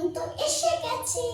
বসন্ত এসে গেছে।